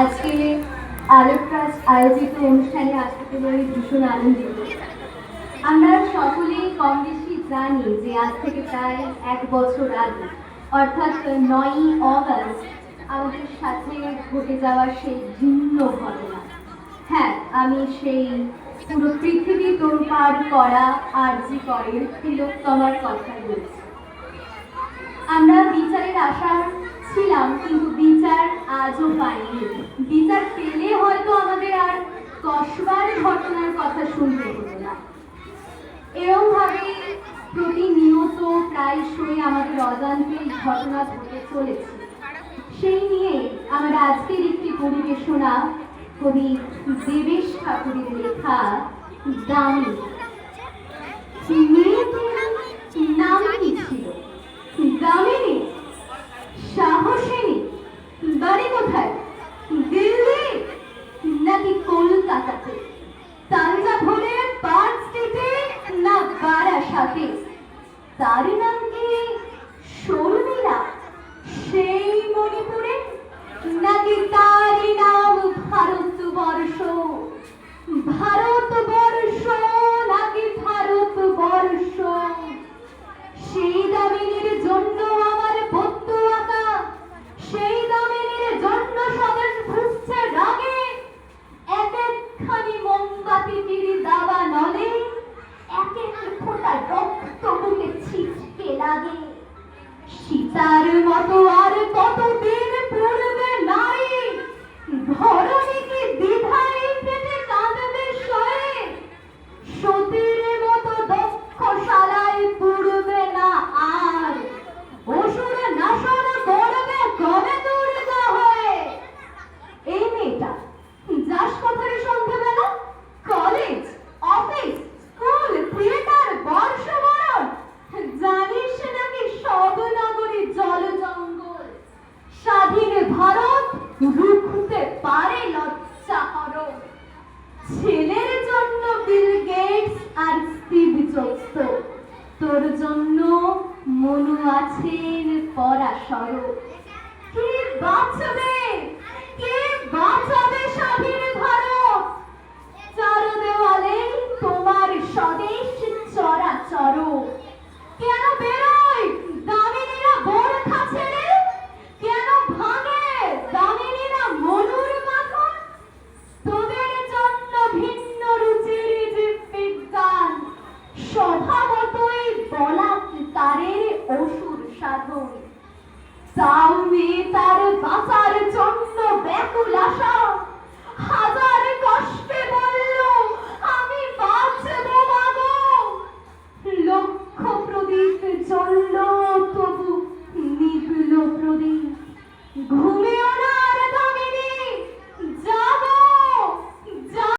আজকে আলোক আয়োজিত অনুষ্ঠানে আসতে পেরে ভীষণ আনন্দিত। আমরা সকলেই কম বেশি জানি যে আজ থেকে প্রায় এক বছর আগে, অর্থাৎ নয়ই অগস্ট, আমাদের সাথে ঘটে যাওয়া সেই ভিন্ন ঘটনা। হ্যাঁ আমি সেই পুরো পৃথিবী তোড়পাড় করা আরজি করের তিলোত্তমার কথা বলছি। আমরা বিচারের আশা ছিলাম কিন্তু বিচার আজও পাইনি। বিচার পেলে হয়তো আমাদের আর কসবার ঘটনার কথা শুনতে হতো না। এরকম ভাবে প্রতিনিয়ত প্রায়শই আমাদের অজান্তে ঘটনা ঘটে চলেছে। সেই নিয়ে আমার আজকের একটি পরিবেশনা কবি দেবেশ ঠাকুরের লেখা, দামি। নাম কি? তার নাম কি শর্মিলা, সেই মণিপুরে নাকি তারই নাম ভারতবর্ষ ভারতবর্ষ নাকি ভারতবর্ষ সেই দামিনীর জন্য আমার বন্ধু আঁকা, সেই দামিনীর জন্য স্বদেশ ঘুরছে রাগে এক একখানি মোমবাতিটির দাবা নলে பார்க்குவார் মনু পরা পরাশর। কি বাঁচবে তার নই তার বাঁচার জন্য